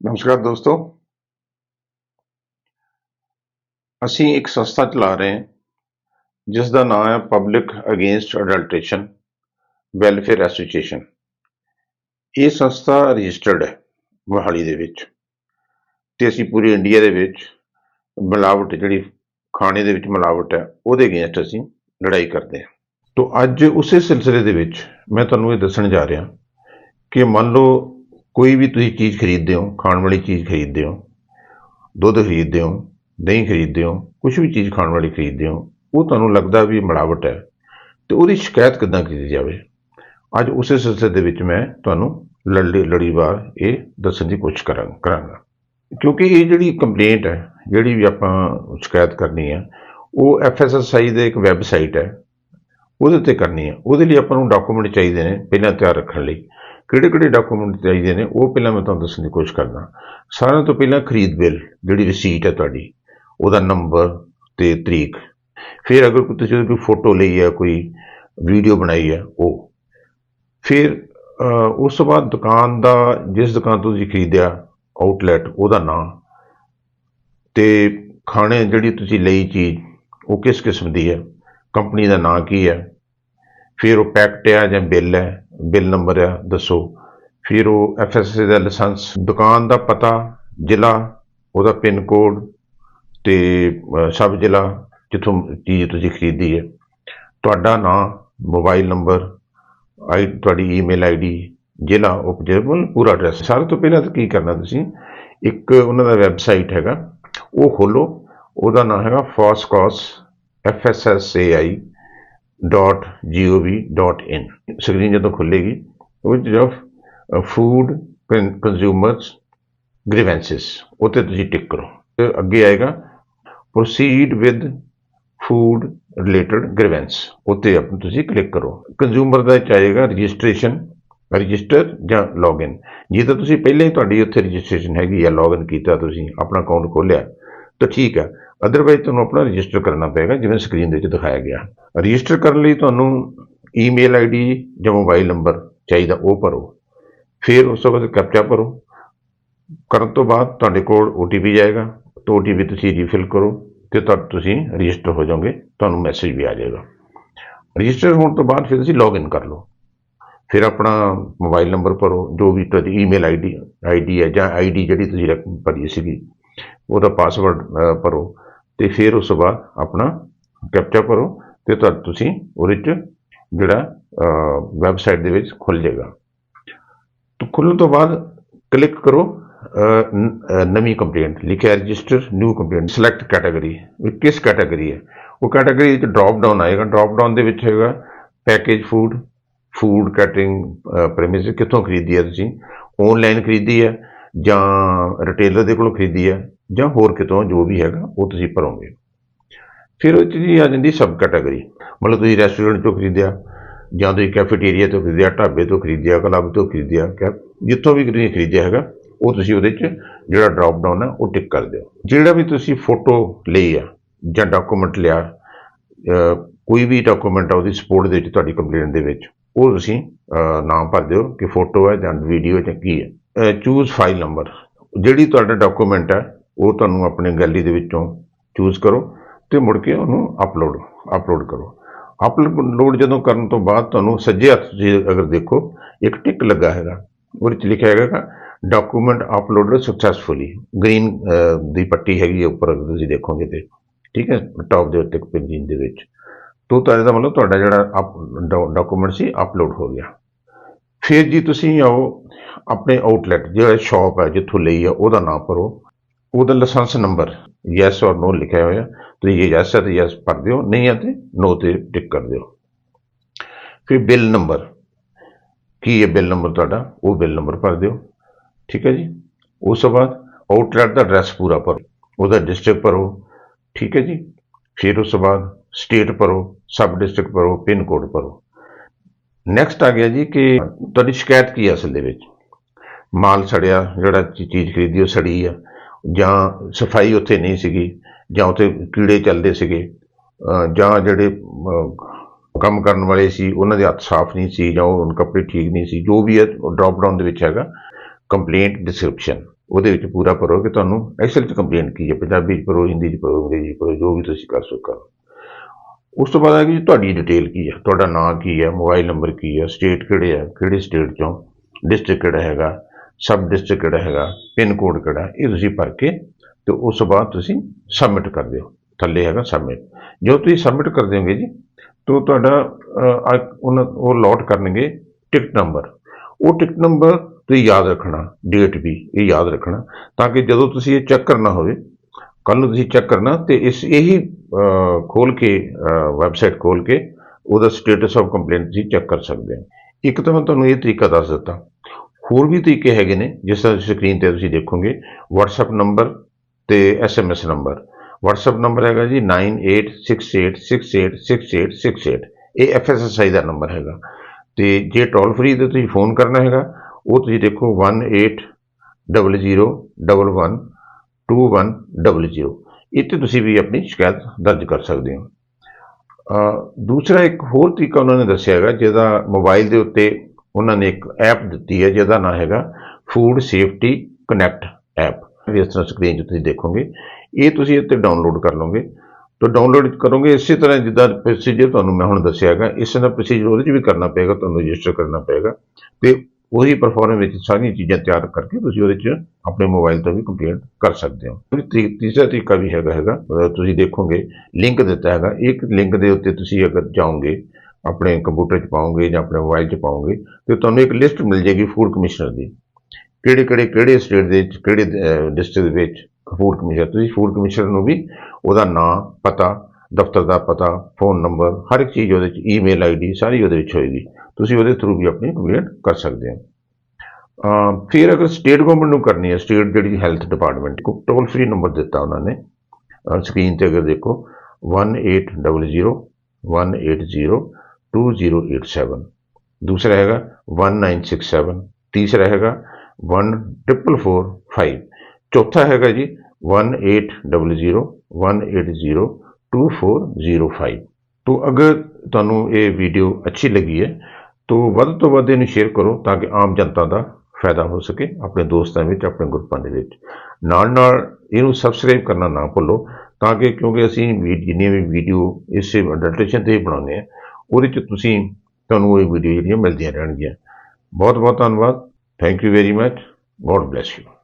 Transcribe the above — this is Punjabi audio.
ਨਮਸਕਾਰ ਦੋਸਤੋ ਅਸੀਂ ਇੱਕ ਸੰਸਥਾ ਚਲਾ ਰਹੇ ਹਾਂ ਜਿਸ ਦਾ ਨਾਮ ਹੈ public against adulteration welfare association ਇਹ ਸੰਸਥਾ ਰਜਿਸਟਰਡ ਹੈ ਮੋਹਾਲੀ ਦੇ ਵਿੱਚ ਤੇ ਅਸੀਂ ਪੂਰੀ ਇੰਡੀਆ ਦੇ ਵਿੱਚ ਮਿਲਾਵਟ ਜਿਹੜੀ ਖਾਣੇ ਦੇ ਵਿੱਚ ਮਿਲਾਵਟ ਹੈ ਉਹਦੇ ਅਗੇਂਸਟ ਅਸੀਂ ਲੜਾਈ ਕਰਦੇ ਹਾਂ ਤੋਂ ਅੱਜ ਉਸੇ ਸਿਲਸਿਲੇ ਦੇ ਵਿੱਚ ਮੈਂ ਤੁਹਾਨੂੰ ਇਹ ਦੱਸਣ ਜਾ ਰਿਹਾ ਕਿ ਮੰਨ ਲਓ ਕੋਈ ਵੀ ਤੁਸੀਂ ਚੀਜ਼ ਖਰੀਦਦੇ ਹੋ, ਖਾਣ ਵਾਲੀ ਚੀਜ਼ ਖਰੀਦਦੇ ਹੋ, ਦੁੱਧ ਖਰੀਦਦੇ ਹੋ, ਦਹੀਂ ਖਰੀਦਦੇ ਹੋ ਕੁਝ ਵੀ ਚੀਜ਼ ਖਾਣ ਵਾਲੀ ਖਰੀਦਦੇ ਹੋ, ਉਹ ਤੁਹਾਨੂੰ ਲੱਗਦਾ ਵੀ ਮਿਲਾਵਟ ਹੈ, ਤੇ ਉਹਦੀ ਸ਼ਿਕਾਇਤ ਕਿੱਦਾਂ ਕੀਤੀ ਜਾਵੇ? ਅੱਜ ਉਸੇ ਸਿਲਸਿਲੇ ਦੇ ਵਿੱਚ ਮੈਂ ਤੁਹਾਨੂੰ ਲੜੀ, ਲੜੀਵਾਰ ਇਹ ਦੱਸਣ ਦੀ ਕੋਸ਼ਿਸ਼ ਕਰਾਂ, ਕਰਾਂਗਾ। ਕਿਉਂਕਿ ਇਹ ਜਿਹੜੀ ਕੰਪਲੇਂਟ ਹੈ, ਜਿਹੜੀ ਵੀ ਆਪਾਂ ਸ਼ਿਕਾਇਤ ਕਰਨੀ ਹੈ, ਉਹ ਐਫਐਸਐਸਆਈ ਦੇ ਇੱਕ ਵੈਬਸਾਈਟ ਹੈ, ਉਹਦੇ ਉੱਤੇ ਕਰਨੀ ਹੈ। ਉਹਦੇ ਲਈ ਆਪਾਂ ਨੂੰ ਡਾਕੂਮੈਂਟ ਚਾਹੀਦੇ ਨੇ, ਪਹਿਲਾਂ ਤਿਆਰ ਰੱਖਣ ਲਈ। ਕਿਹੜੇ ਕਿਹੜੇ ਡਾਕੂਮੈਂਟ ਚਾਹੀਦੇ ਨੇ, ਉਹ ਪਹਿਲਾਂ ਮੈਂ ਤੁਹਾਨੂੰ ਦੱਸਣ ਦੀ ਕੋਸ਼ਿਸ਼ ਕਰਦਾ। ਸਾਰਿਆਂ ਤੋਂ ਪਹਿਲਾਂ ਖਰੀਦ ਬਿੱਲ, ਜਿਹੜੀ ਰਸੀਟ ਹੈ ਤੁਹਾਡੀ, ਉਹਦਾ ਨੰਬਰ ਤੇ ਤਰੀਕ। ਫਿਰ ਅਗਰ ਕੋਈ ਤੁਸੀਂ ਕੋਈ ਫੋਟੋ ਲਈ ਹੈ, ਕੋਈ ਵੀਡੀਓ ਬਣਾਈ ਹੈ, ਉਹ। ਫਿਰ ਉਸ ਤੋਂ ਬਾਅਦ ਦੁਕਾਨ ਦਾ, ਜਿਸ ਦੁਕਾਨ ਤੋਂ ਤੁਸੀਂ ਖਰੀਦਿਆ ਆਊਟਲੈਟ ਉਹਦਾ ਨਾਮ ਤੇ ਖਾਣੇ ਜਿਹੜੀ ਤੁਸੀਂ ਲਈ ਚੀਜ਼, ਉਹ ਕਿਸ ਕਿਸਮ ਦੀ ਹੈ ਕੰਪਨੀ ਦਾ ਨਾਂ ਕੀ ਹੈ ਫਿਰ ਉਹ ਪੈਕਟ ਆ ਜਾਂ ਬਿੱਲ ਹੈ ਬਿੱਲ ਨੰਬਰ ਆ ਦੱਸੋ। ਫਿਰ ਉਹ ਐਫਐਸਸੀ ਦਾ ਲਾਇਸੈਂਸ ਦੁਕਾਨ ਦਾ ਪਤਾ ਜ਼ਿਲ੍ਹਾ ਉਹਦਾ ਪਿੰਨ ਕੋਡ ਤੇ ਅਹ, ਸਬ ਜ਼ਿਲ੍ਹਾ ਜਿੱਥੋਂ ਚੀਜ਼ ਤੁਸੀਂ ਖਰੀਦੀ ਹੈ। ਤੁਹਾਡਾ ਨਾਮ ਮੋਬਾਈਲ ਨੰਬਰ ਆਈ ਤੁਹਾਡੀ ਈਮੇਲ ਆਈਡੀ ਜ਼ਿਲ੍ਹਾ ਉਪਜੇਬਲ ਪੂਰਾ ਐਡਰੈਸ। ਸਾਰੇ ਤੋਂ ਪਹਿਲਾਂ ਤਾਂ ਕੀ ਕਰਨਾ ਤੁਸੀਂ? ਇੱਕ ਉਹਨਾਂ ਦਾ ਵੈਬਸਾਈਟ ਹੈਗਾ ਉਹ ਖੋਲੋ ਉਹਦਾ ਨਾਮ ਹੈਗਾ ਫੋਸਕੋਸ fssai .gov.in ਸਕਰੀਨ ਜਦੋਂ ਖੁੱਲੇਗੀ which of uh, food con- consumers grievances ਉੱਤੇ ਤੁਸੀਂ ਟਿਕ ਕਰੋ। ਤੇ ਅੱਗੇ ਆਏਗਾ proceed with food related grievance ਉੱਤੇ ਆਪ ਤੁਸੀਂ ਕਲਿੱਕ ਕਰੋ। ਕੰਜ਼ਿਊਮਰ ਦਾ ਚਾਹੇਗਾ ਰਜਿਸਟ੍ਰੇਸ਼ਨ ਰਜਿਸਟਰ ਜਾਂ ਲੌਗਇਨ ਜੇ ਤਾਂ ਤੁਸੀਂ ਪਹਿਲਾਂ ਹੀ ਤੁਹਾਡੀ ਉੱਥੇ ਰਜਿਸਟ੍ਰੇਸ਼ਨ ਹੈਗੀ ਆ ਲੌਗਇਨ ਕੀਤਾ ਤੁਸੀਂ ਆਪਣਾ ਅਕਾਊਂਟ ਖੋਲ੍ਹਿਆ ਤਾਂ ਠੀਕ ਹੈ। ਅਦਰਵਾਈਜ਼ ਤੁਹਾਨੂੰ ਆਪਣਾ ਰਜਿਸਟਰ ਕਰਨਾ ਪਏਗਾ, ਜਿਵੇਂ ਸਕਰੀਨ ਦੇ ਵਿੱਚ ਦਿਖਾਇਆ ਗਿਆ। ਰਜਿਸਟਰ ਕਰਨ ਲਈ ਤੁਹਾਨੂੰ ਈਮੇਲ ਆਈਡੀ ਜਾਂ ਮੋਬਾਈਲ ਨੰਬਰ ਚਾਹੀਦਾ, ਉਹ ਭਰੋ। ਫਿਰ ਉਸ ਤੋਂ ਬਾਅਦ ਕੈਪਚਾ ਭਰੋ। ਕਰਨ ਤੋਂ ਬਾਅਦ ਤੁਹਾਡੇ ਕੋਲ OTP ਜਾਏਗਾ। ਤਾਂ OTP ਤੁਸੀਂ ਰੀਫਿਲ ਕਰੋ ਤੇ ਤਦ ਤੁਸੀਂ ਰਜਿਸਟਰ ਹੋ ਜਾਓਗੇ, ਤੁਹਾਨੂੰ ਮੈਸੇਜ ਵੀ ਆ ਜਾਏਗਾ। ਰਜਿਸਟਰ ਹੋਣ ਤੋਂ ਬਾਅਦ ਫਿਰ ਤੁਸੀਂ ਲੌਗਇਨ ਕਰ ਲਓ। ਫਿਰ ਆਪਣਾ ਮੋਬਾਈਲ ਨੰਬਰ ਭਰੋ, ਜੋ ਵੀ ਤੁਹਾਡੀ ਈਮੇਲ ਆਈਡੀ ਆਈਡੀ ਹੈ ਜਾਂ ਆਈਡੀ ਜਿਹੜੀ ਤੁਸੀਂ ਰਕ- ਭਰੀ ਸੀਗੀ। ਉਹਦਾ ਪਾਸਵਰਡ ਭਰੋ ਤੇ ਫਿਰ ਉਸ ਤੋਂ ਬਾਅਦ ਆਪਣਾ ਕੈਪਚਾ ਭਰੋ ਤੇ ਤਦ ਤੁਸੀਂ ਉਹਦੇ 'ਚ ਜਿਹੜਾ ਵੈਬਸਾਈਟ ਦੇ ਵਿੱਚ ਖੁੱਲ ਜਾਏਗਾ। ਤਾਂ ਖੁੱਲ੍ਹਣ ਤੋਂ ਬਾਅਦ ਕਲਿੱਕ ਕਰੋ ਨਵੀਂ ਕੰਪਲੇਂਟ ਲਿਖਿਆ register new complaint select category ਕਿਸ ਕੈਟਾਗਰੀ ਹੈ? ਉਹ ਕੈਟਾਗਰੀ ਵਿੱਚ ਡ੍ਰੌਪ ਡਾਊਨ ਆਏਗਾ ਡ੍ਰੌਪ ਡਾਊਨ ਦੇ ਵਿੱਚ ਹੈਗਾ package food food catering premise ਕਿੱਥੋਂ ਖਰੀਦੀ ਹੈ ਤੁਸੀਂ? ਆਨਲਾਈਨ ਖਰੀਦੀ ਹੈ ਜਾਂ ਰਿਟੇਲਰ ਦੇ ਕੋਲੋਂ ਖਰੀਦੀ ਹੈ, ਜਾਂ ਹੋਰ ਕਿਤੋਂ ਜੋ ਵੀ ਹੈਗਾ, ਉਹ ਤੁਸੀਂ ਭਰੋਗੇ। ਫਿਰ ਉਹ 'ਚ ਜੀ ਆ ਜਾਂਦੀ ਸਬ ਕੈਟਾਗਰੀ ਮਤਲਬ ਤੁਸੀਂ ਰੈਸਟੋਰੈਂਟ ਤੋਂ ਖਰੀਦਿਆ, ਜਾਂ ਤੁਸੀਂ ਕੈਫੇਟੇਰੀਆ ਤੋਂ ਖਰੀਦਿਆ, ਢਾਬੇ ਤੋਂ ਖਰੀਦਿਆ ਕਲੱਬ ਤੋਂ ਖਰੀਦਿਆ ਕੈ ਜਿੱਥੋਂ ਵੀ ਤੁਸੀਂ ਖਰੀਦਿਆ ਹੈਗਾ, ਉਹ ਤੁਸੀਂ ਉਹਦੇ 'ਚ ਜਿਹੜਾ ਡ੍ਰੌਪ ਡਾਊਨ ਹੈ, ਉਹ ਟਿਕ ਕਰ ਦਿਓ। ਜਿਹੜਾ ਵੀ ਤੁਸੀਂ ਫੋਟੋ ਲਈ ਆ, ਜਾਂ ਡਾਕੂਮੈਂਟ ਲਿਆ ਕੋਈ ਵੀ ਡਾਕੂਮੈਂਟ ਆ ਉਹਦੀ ਸਪੋਰਟ ਦੇ ਵਿੱਚ ਤੁਹਾਡੀ ਕੰਪਲੇਂਟ ਦੇ ਵਿੱਚ, ਉਹ ਤੁਸੀਂ ਨਾਮ ਭਰ ਦਿਓ ਕਿ ਫੋਟੋ ਹੈ ਜਾਂ ਵੀਡੀਓ ਜਾਂ ਕੀ ਹੈ। ਚੂਜ਼ ਫਾਈਲ ਨੰਬਰ ਜਿਹੜੀ ਤੁਹਾਡਾ ਡਾਕੂਮੈਂਟ ਹੈ, ਉਹ ਤੁਹਾਨੂੰ ਆਪਣੇ ਗੈਲਰੀ ਦੇ ਵਿੱਚੋਂ ਚੂਜ਼ ਕਰੋ ਤੇ ਮੁੜ ਕੇ ਉਹਨੂੰ ਅਪਲੋਡ ਅਪਲੋਡ ਕਰੋ। ਅਪਲੋਡ ਜਦੋਂ ਕਰਨ ਤੋਂ ਬਾਅਦ ਤੁਹਾਨੂੰ ਸੱਜੇ ਹੱਥ 'ਚ ਅਗਰ ਦੇਖੋ, ਇੱਕ ਟਿਕ ਲੱਗਾ ਹੈਗਾ। ਉਹਦੇ 'ਚ ਲਿਖਿਆ ਹੈਗਾ ਡਾਕੂਮੈਂਟ ਅਪਲੋਡਡ ਸਕਸੈਸਫੁਲੀ ਗ੍ਰੀਨ ਦੀ ਪੱਟੀ ਹੈਗੀ ਹੈ ਉੱਪਰ, ਅਗਰ ਤੁਸੀਂ ਦੇਖੋਗੇ ਤੇ। ਠੀਕ ਹੈ ਟੌਪ ਦੇ ਉੱਤੇ ਪਿੰਜੀਨ ਦੇ ਵਿੱਚ। ਤੋਂ, ਤਾਂ ਇਹਦਾ ਮਤਲਬ ਤੁਹਾਡਾ ਜਿਹੜਾ ਡਾਕੂਮੈਂਟ ਸੀ ਅਪਲੋਡ ਹੋ ਗਿਆ। ਫਿਰ ਜੀ ਤੁਸੀਂ ਆਓ, ਆਪਣੇ ਆਊਟਲੈਟ ਜਿਹੜਾ ਸ਼ਾਪ ਹੈ ਜਿੱਥੋਂ ਲਈ ਆ, ਉਹਦਾ ਨਾਮ ਭਰੋ। ਉਹਦਾ ਲਾਇਸੈਂਸ ਨੰਬਰ ਯੈਸ ਔਰ ਨੋ ਲਿਖਿਆ ਹੋਇਆ। ਤੁਸੀਂ ਇਹ ਯੈਸ ਹੈ ਤੇ ਯੈਸ ਭਰ ਦਿਓ, ਨਹੀਂ ਹੈ ਤੇ ਨੋ ਤੇ ਟਿਕ ਕਰ ਦਿਓ। ਫਿਰ ਬਿੱਲ ਨੰਬਰ ਕੀ ਹੈ ਬਿੱਲ ਨੰਬਰ ਤੁਹਾਡਾ? ਉਹ ਬਿੱਲ ਨੰਬਰ ਭਰ ਦਿਓ। ਠੀਕ ਹੈ ਜੀ? ਉਸ ਤੋਂ ਬਾਅਦ ਆਊਟਲੈਟ ਦਾ ਐਡਰੈਸ ਪੂਰਾ ਭਰੋ। ਉਹਦਾ ਡਿਸਟ੍ਰਿਕਟ ਭਰੋ। ਠੀਕ ਹੈ ਜੀ? ਫਿਰ ਉਸ ਤੋਂ ਬਾਅਦ ਸਟੇਟ ਭਰੋ ਸਬ ਡਿਸਟ੍ਰਿਕਟ ਭਰੋ, ਪਿੰਨ ਕੋਡ ਭਰੋ। ਨੈਕਸਟ ਆ ਗਿਆ ਜੀ ਕਿ ਤੁਹਾਡੀ ਸ਼ਿਕਾਇਤ ਕੀ ਹੈ ਅਸਲ ਦੇ ਵਿੱਚ? ਮਾਲ ਸੜਿਆ, ਜਿਹੜਾ ਚੀਜ਼ ਖਰੀਦੀ ਉਹ ਸੜੀ ਆ। ਜਾਂ ਸਫ਼ਾਈ ਉੱਥੇ ਨਹੀਂ ਸੀਗੀ, ਜਾਂ ਉੱਥੇ ਕੀੜੇ ਚੱਲਦੇ ਸੀਗੇ। ਜਾਂ ਜਿਹੜੇ ਕੰਮ ਕਰਨ ਵਾਲੇ ਸੀ, ਉਹਨਾਂ ਦੇ ਹੱਥ ਸਾਫ਼ ਨਹੀਂ ਸੀ, ਜਾਂ ਉਹ ਕੱਪੜੇ ਠੀਕ ਨਹੀਂ ਸੀ, ਜੋ ਵੀ ਹੈ ਡ੍ਰੌਪ ਡਾਊਨ ਦੇ ਵਿੱਚ ਹੈਗਾ। ਕੰਪਲੇਂਟ ਡਿਸਕ੍ਰਿਪਸ਼ਨ ਉਹਦੇ ਵਿੱਚ ਪੂਰਾ ਭਰੋ ਕਿ ਤੁਹਾਨੂੰ ਐਕਸਲ 'ਚ ਕੰਪਲੇਂਟ ਕੀ ਹੈ ਪੰਜਾਬੀ 'ਚ ਭਰੋ, ਹਿੰਦੀ 'ਚ ਭਰੋ, ਅੰਗਰੇਜ਼ੀ 'ਚ ਭਰੋ, ਜੋ ਵੀ ਤੁਸੀਂ ਕਰ ਸਕੋ ਉਸ ਤੋਂ ਬਾਅਦ ਆ ਕਿ ਤੁਹਾਡੀ ਡਿਟੇਲ ਕੀ ਹੈ ਤੁਹਾਡਾ ਨਾਮ ਕੀ ਹੈ ਮੋਬਾਈਲ ਨੰਬਰ ਕੀ ਹੈ ਸਟੇਟ ਕਿਹੜੇ ਹੈ ਕਿਹੜੀ ਸਟੇਟ ਚੋਂ? ਡਿਸਟ੍ਰਿਕਟ ਕਿਹੜਾ ਹੈਗਾ? ਸਬ ਡਿਸਟ੍ਰਿਕਟ ਕਿਹੜਾ ਹੈਗਾ? ਪਿੰਨ ਕੋਡ ਕਿਹੜਾ? ਇਹ ਤੁਸੀਂ ਭਰ ਕੇ ਤੇ ਉਸ ਤੋਂ ਬਾਅਦ ਤੁਸੀਂ ਸਬਮਿਟ ਕਰ ਦਿਓ। ਥੱਲੇ ਹੈਗਾ ਸਬਮਿਟ ਜਦੋਂ ਤੁਸੀਂ ਸਬਮਿਟ ਕਰ ਦਿਓਗੇ ਜੀ, ਤਾਂ ਤੁਹਾਡਾ ਉਹਨਾਂ ਉਹ ਲੋਟ ਕਰਨਗੇ ਟਿਕਟ ਨੰਬਰ ਉਹ ਟਿਕਟ ਨੰਬਰ ਤੁਸੀਂ ਯਾਦ ਰੱਖਣਾ ਡੇਟ ਵੀ ਇਹ ਯਾਦ ਰੱਖਣਾ, ਤਾਂ ਕਿ ਜਦੋਂ ਤੁਸੀਂ ਇਹ ਚੈੱਕ ਕਰਨਾ ਹੋਵੇ ਕੱਲ ਨੂੰ ਤੁਸੀਂ ਚੈੱਕ ਕਰਨਾ ਤੇ ਇਸ ਇਹੀ ਖੋਲ ਕੇ ਵੈਬਸਾਈਟ ਖੋਲ ਕੇ ਉਹਦਾ ਸਟੇਟਸ ਆਫ ਕੰਪਲੇਂਟ ਤੁਸੀਂ ਚੈੱਕ ਕਰ ਸਕਦੇ ਹੋ। ਇੱਕ ਤਾਂ ਮੈਂ ਤੁਹਾਨੂੰ ਇਹ ਤਰੀਕਾ ਦੱਸ ਦਿੱਤਾ। ਹੋਰ ਵੀ ਤਰੀਕੇ ਹੈਗੇ ਨੇ, ਜਿਸ ਤਰ੍ਹਾਂ ਸਕਰੀਨ ਤੇ ਤੁਸੀਂ ਦੇਖੋਗੇ, WhatsApp ਨੰਬਰ ਤੇ SMS ਨੰਬਰ WhatsApp ਨੰਬਰ ਹੈਗਾ ਜੀ 9868686868 ਇਹ FSSI ਦਾ ਨੰਬਰ ਹੈਗਾ। ਤੇ ਜੇ ਟੋਲ ਫ੍ਰੀ ਤੇ ਤੁਸੀਂ ਫੋਨ ਕਰਨਾ ਹੈਗਾ, ਉਹ ਤੁਸੀਂ ਦੇਖੋ 1800112100 ਇੱਥੇ ਤੁਸੀਂ ਵੀ ਆਪਣੀ ਸ਼ਿਕਾਇਤ ਦਰਜ ਕਰ ਸਕਦੇ ਹੋ। ਦੂਸਰਾ ਇੱਕ ਹੋਰ ਤਰੀਕਾ ਉਹਨਾਂ ਨੇ ਦੱਸਿਆ ਹੈਗਾ, ਜਿਹਦਾ ਮੋਬਾਈਲ ਦੇ ਉੱਤੇ ਉਹਨਾਂ ਨੇ ਇੱਕ ਐਪ ਦਿੱਤੀ ਹੈ, ਜਿਹਦਾ ਨਾਮ ਹੈਗਾ ਫੂਡ ਸੇਫਟੀ ਕਨੈਕਟ ਐਪ। ਇਸ ਤਰ੍ਹਾਂ ਸਕਰੀਨ 'ਤੇ ਤੁਸੀਂ ਦੇਖੋਗੇ, ਇਹ ਤੁਸੀਂ ਇੱਥੇ ਡਾਊਨਲੋਡ ਕਰ ਲਓਗੇ। ਤਾਂ ਡਾਊਨਲੋਡ ਕਰੋਗੇ, ਇਸੇ ਤਰ੍ਹਾਂ ਜਿੱਦਾਂ ਪ੍ਰੋਸੀਜਰ ਤੁਹਾਨੂੰ ਮੈਂ ਹੁਣ ਦੱਸਿਆ ਹੈਗਾ, ਇਸੇ ਤਰ੍ਹਾਂ ਪ੍ਰੋਸੀਜਰ ਉਹਦੇ 'ਚ ਵੀ ਕਰਨਾ ਪਏਗਾ, ਤੁਹਾਨੂੰ ਰਜਿਸਟਰ ਕਰਨਾ ਪਏਗਾ। ਤੇ ਉਹੀ ਪਰਫਾਰਮ ਵਿੱਚ ਸਾਰੀਆਂ ਚੀਜ਼ਾਂ ਤਿਆਰ ਕਰਕੇ ਤੁਸੀਂ ਉਹਦੇ 'ਚ ਆਪਣੇ ਮੋਬਾਈਲ ਤੋਂ ਵੀ ਕੰਪਲੇਂਟ ਕਰ ਸਕਦੇ ਹੋ। ਫਿਰ ਤੀਸਰਾ ਤਰੀਕਾ ਵੀ ਹੈਗਾ ਹੈਗਾ। ਤੁਸੀਂ ਦੇਖੋਗੇ ਲਿੰਕ ਦਿੱਤਾ ਹੈਗਾ। ਇੱਕ ਲਿੰਕ ਦੇ ਉੱਤੇ ਤੁਸੀਂ ਅਗਰ ਜਾਓਗੇ, ਆਪਣੇ ਕੰਪਿਊਟਰ 'ਚ ਪਾਓਗੇ ਜਾਂ ਆਪਣੇ ਮੋਬਾਈਲ 'ਚ ਪਾਓਗੇ, ਤੇ ਤੁਹਾਨੂੰ ਇੱਕ ਲਿਸਟ ਮਿਲ ਜਾਏਗੀ ਫੂਡ ਕਮਿਸ਼ਨਰ ਦੀ। ਕਿਹੜੇ ਕਿਹੜੇ ਕਿਹੜੇ ਸਟੇਟ ਦੇ ਵਿੱਚ, ਕਿਹੜੇ ਡਿਸਟ੍ਰਿਕਟ ਦੇ ਵਿੱਚ ਫੂਡ ਕਮਿਸ਼ਨਰ ਤੁਸੀਂ ਫੂਡ ਕਮਿਸ਼ਨਰ ਨੂੰ ਵੀ ਉਹਦਾ ਨਾਮ ਪਤਾ ਦਫ਼ਤਰ ਦਾ ਪਤਾ ਫੋਨ ਨੰਬਰ ਹਰ ਇੱਕ ਚੀਜ਼ ਉਹਦੇ 'ਚ ਈਮੇਲ ਆਈਡੀ ਸਾਰੀ ਉਹਦੇ ਵਿੱਚ ਹੋਏਗੀ। ਤੁਸੀਂ ਉਹਦੇ ਥਰੂ ਵੀ ਆਪਣੀ ਕੰਪਲੇਂਟ ਕਰ ਸਕਦੇ ਹੋ। ਫਿਰ ਅਗਰ ਸਟੇਟ ਗਵਰਨਮੈਂਟ ਨੂੰ ਕਰਨੀ ਹੈ ਸਟੇਟ ਜਿਹੜੀ ਹੈਲਥ ਡਿਪਾਰਟਮੈਂਟ ਕੋ ਟੋਲ ਫ੍ਰੀ ਨੰਬਰ ਦਿੱਤਾ ਉਹਨਾਂ ਨੇ। ਸਕਰੀਨ ਤੇ ਅਗਰ ਦੇਖੋ 1800 180 2087 ਦੂਸਰਾ ਹੈਗਾ 1967 ਤੀਸਰਾ ਹੈਗਾ 1445 ਚੌਥਾ ਹੈਗਾ ਜੀ 1800 180 2405 ਤੋਂ ਅਗਰ ਤੁਹਾਨੂੰ ਇਹ ਵੀਡੀਓ ਅੱਛੀ ਲੱਗੀ ਹੈ, ਤਾਂ ਵੱਧ ਤੋਂ ਵੱਧ ਇਹਨੂੰ ਸ਼ੇਅਰ ਕਰੋ ਤਾਂ ਕਿ ਆਮ ਜਨਤਾ ਦਾ ਫਾਇਦਾ ਹੋ ਸਕੇ ਆਪਣੇ ਦੋਸਤਾਂ ਵਿੱਚ, ਆਪਣੇ ਗਰੁੱਪਾਂ ਦੇ ਵਿੱਚ। ਨਾਲ ਨਾਲ ਇਹਨੂੰ ਸਬਸਕ੍ਰਾਈਬ ਕਰਨਾ ਨਾ ਭੁੱਲੋ ਤਾਂ ਕਿ ਕਿਉਂਕਿ ਅਸੀਂ ਵੀ- ਜਿੰਨੀਆਂ ਵੀ ਵੀਡੀਓ ਇਸੇ ਅਡਲਟ੍ਰੇਸ਼ਨ ਤੇ ਬਣਾਉਂਦੇ ਆ ਉਹਦੇ ਚ ਤੁਸੀਂ ਤੁਹਾਨੂੰ ਇਹ ਵੀਡੀਓ ਜਿਹੜੀਆਂ ਮਿਲਦੀਆਂ ਰਹਿਣਗੀਆਂ। ਬਹੁਤ ਬਹੁਤ ਧੰਨਵਾਦ। Thank you very much God bless you